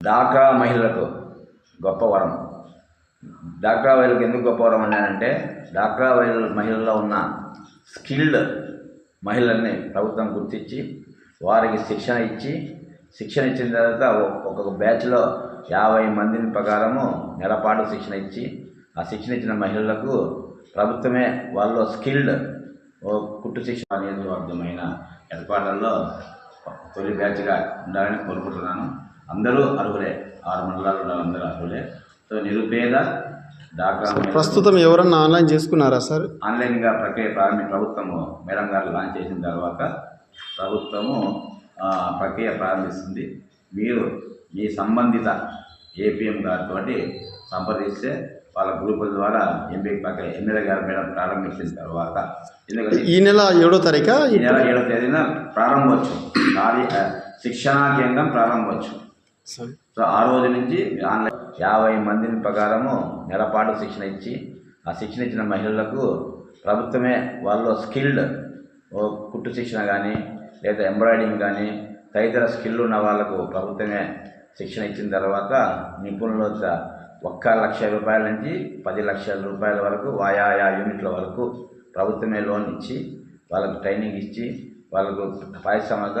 డాక్రా మహిళలకు గొప్ప వరం. డాక్రా మహిళలకు ఎందుకు గొప్ప వరం అన్నానంటే డాక్రా మహిళ మహిళల్లో ఉన్న స్కిల్డ్ మహిళల్ని ప్రభుత్వం గుర్తించి వారికి శిక్షణ ఇచ్చి శిక్షణ ఇచ్చిన తర్వాత ఒ- ఒక్కొక్క బ్యాచ్లో యాభై మందిని ప్రకారము నెలపాటు శిక్షణ ఇచ్చి ఆ శిక్షణ ఇచ్చిన మహిళలకు ప్రభుత్వమే వాళ్ళు స్కిల్డ్ ఓ కుట్టు శిక్షణ నియోజకవర్గమైన ఏర్పాట్లలో తొలి బ్యాచ్గా ఉండాలని కోరుకుంటున్నాను. అందరూ అర్హులే. ఆరు మండలాలు ఉన్న అందరూ అర్హులే. సో నిరుపేద డాక్టర్ ప్రస్తుతం ఎవరన్నా ఆన్లైన్ చేసుకున్నారా సార్? ఆన్లైన్గా ప్రక్రియ ప్రారంభి ప్రభుత్వము మేడం గారు లాంచ్ చేసిన తర్వాత ప్రభుత్వము ప్రక్రియ ప్రారంభిస్తుంది. మీరు మీ సంబంధిత ఏపీఎం గారితో సంప్రదిస్తే వాళ్ళ గ్రూపుల ద్వారా ఎంపీ ప్రక్రియ ఎమ్మెల్యే గారు మేడం ప్రారంభించిన తర్వాత ఎందుకంటే ఈ నెల ఏడో తారీఖా? ఈ నెల ఏడవ తేదీన ప్రారంభోత్సవం. శిక్షణా కేంద్రం ప్రారంభోత్సవం. సార్ సో ఆ రోజు నుంచి ఆన్లైన్ యాభై మందిని ప్రకారము నెలపాటు శిక్షణ ఇచ్చి ఆ శిక్షణ ఇచ్చిన మహిళలకు ప్రభుత్వమే వాళ్ళు స్కిల్డ్ ఓ కుట్టు శిక్షణ కానీ లేదా ఎంబ్రాయిడింగ్ కానీ తదితర స్కిల్ ఉన్న వాళ్ళకు ప్రభుత్వమే శిక్షణ ఇచ్చిన తర్వాత నిపుణులు ఒక్క లక్ష రూపాయల నుంచి పది లక్షల రూపాయల వరకు ఆయా యూనిట్ల వరకు ప్రభుత్వమే లోన్ ఇచ్చి వాళ్ళకు ట్రైనింగ్ ఇచ్చి వాళ్ళకు పారిశ్రామిక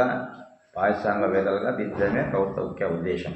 పారిశ్రామికవేత్తలుగా దిద్దడమే ప్రభుత్వ ముఖ్య ఉద్దేశం.